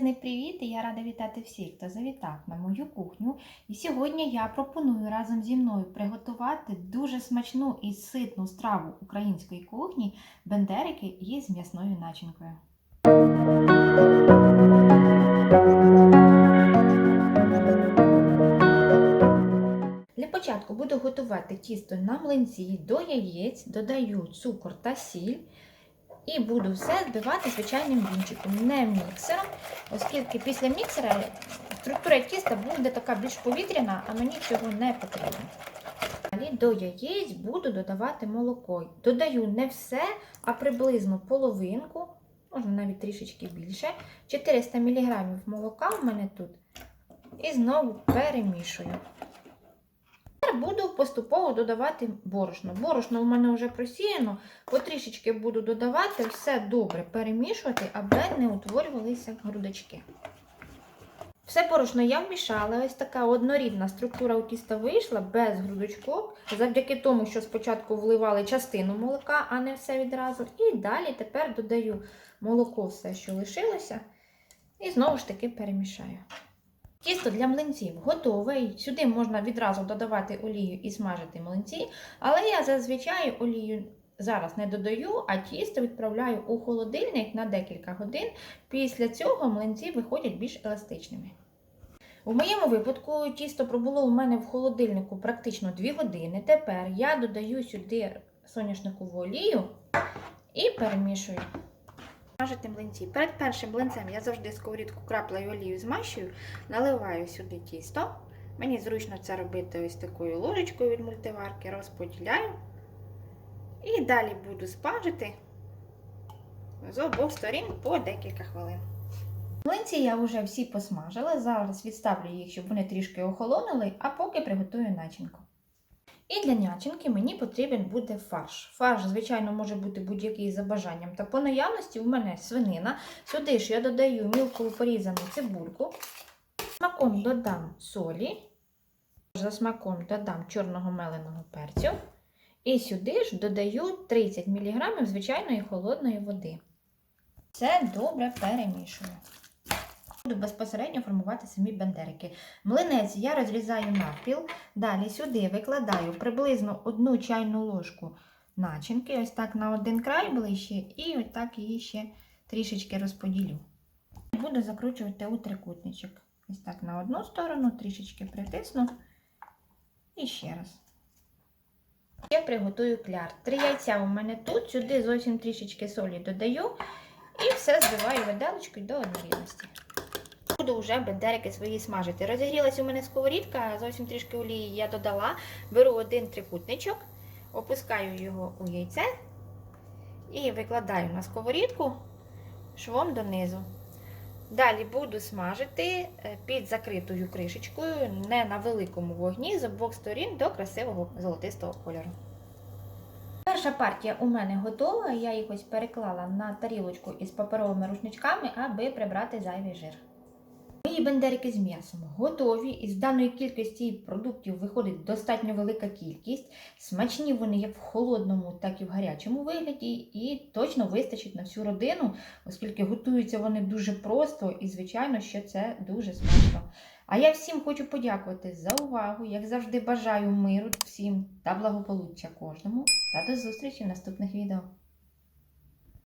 величезний привіт! І я рада вітати всіх, хто завітав на мою кухню. І сьогодні я пропоную разом зі мною приготувати дуже смачну і ситну страву української кухні бендерики із м'ясною начинкою. Для початку буду готувати тісто на млинці до яєць, додаю цукор та сіль. І буду все збивати звичайним вінчиком, не міксером, оскільки після міксера структура тіста буде така більш повітряна, а мені цього не потрібно. Далі до яєць буду додавати молоко. Додаю не все, а приблизно половинку, можна навіть трішечки більше. 400 мг молока в мене тут. І знову перемішую. Буду поступово додавати борошно. Борошно у мене вже просіяно, потрішечки буду додавати, все добре перемішувати, аби не утворювалися грудочки. Все борошно я вмішала, ось така однорідна структура у тіста вийшла без грудочков, завдяки тому, що спочатку вливали частину молока, а не все відразу. І далі тепер додаю молоко, все, що лишилося, і знову ж таки перемішаю. Тісто для млинців готове. Сюди можна відразу додавати олію і смажити млинці, але я зазвичай олію зараз не додаю, а тісто відправляю у холодильник на декілька годин. Після цього млинці виходять більш еластичними. У моєму випадку тісто пробуло у мене в холодильнику практично 2 години. Тепер я додаю сюди соняшникову олію і перемішую. Смажити млинці. Перед першим млинцем я завжди сковорідку краплею олію змащую, наливаю сюди тісто. Мені зручно це робити ось такою ложечкою від мультиварки, розподіляю. І далі буду спажити з обох сторін по декілька хвилин. Млинці я вже всі посмажила. Зараз відставлю їх, щоб вони трішки охолонули, а поки приготую начинку. І для начинки мені потрібен буде фарш. Фарш, звичайно, може бути будь-який за бажанням. Та по наявності в мене свинина. Сюди ж я додаю мілко порізану цибульку. Смаком додам солі. За смаком додам чорного меленого перцю. І сюди ж додаю 30 мг звичайної холодної води. Все добре перемішую. Буду безпосередньо формувати самі бендерики. Млинець я розрізаю навпіл. Далі сюди викладаю приблизно одну чайну ложку начинки, ось так на один край ближче, і ось так її ще трішечки розподілю. Буду закручувати у трикутничок. Ось так на одну сторону, трішечки притисну. І ще раз. Я приготую кляр. Три яйця у мене тут, сюди зовсім трішечки солі додаю і все збиваю виделочкою до однорідності. Буду вже бендерики свої смажити. Розігрілася у мене сковорідка, зовсім трішки олії я додала. Беру один трикутничок, опускаю його у яйце і викладаю на сковорідку швом донизу. Далі буду смажити під закритою кришечкою, не на великому вогні, з обох сторін до красивого золотистого кольору. Перша партія у мене готова, я їх ось переклала на тарілочку із паперовими рушничками, аби прибрати зайвий жир. Мої бендерики з м'ясом готові, із даної кількості продуктів виходить достатньо велика кількість. Смачні вони як в холодному, так і в гарячому вигляді, і точно вистачить на всю родину, оскільки готуються вони дуже просто і, звичайно, що це дуже смачно. А я всім хочу подякувати за увагу. Як завжди, бажаю миру всім та благополуччя кожному. Та до зустрічі в наступних відео.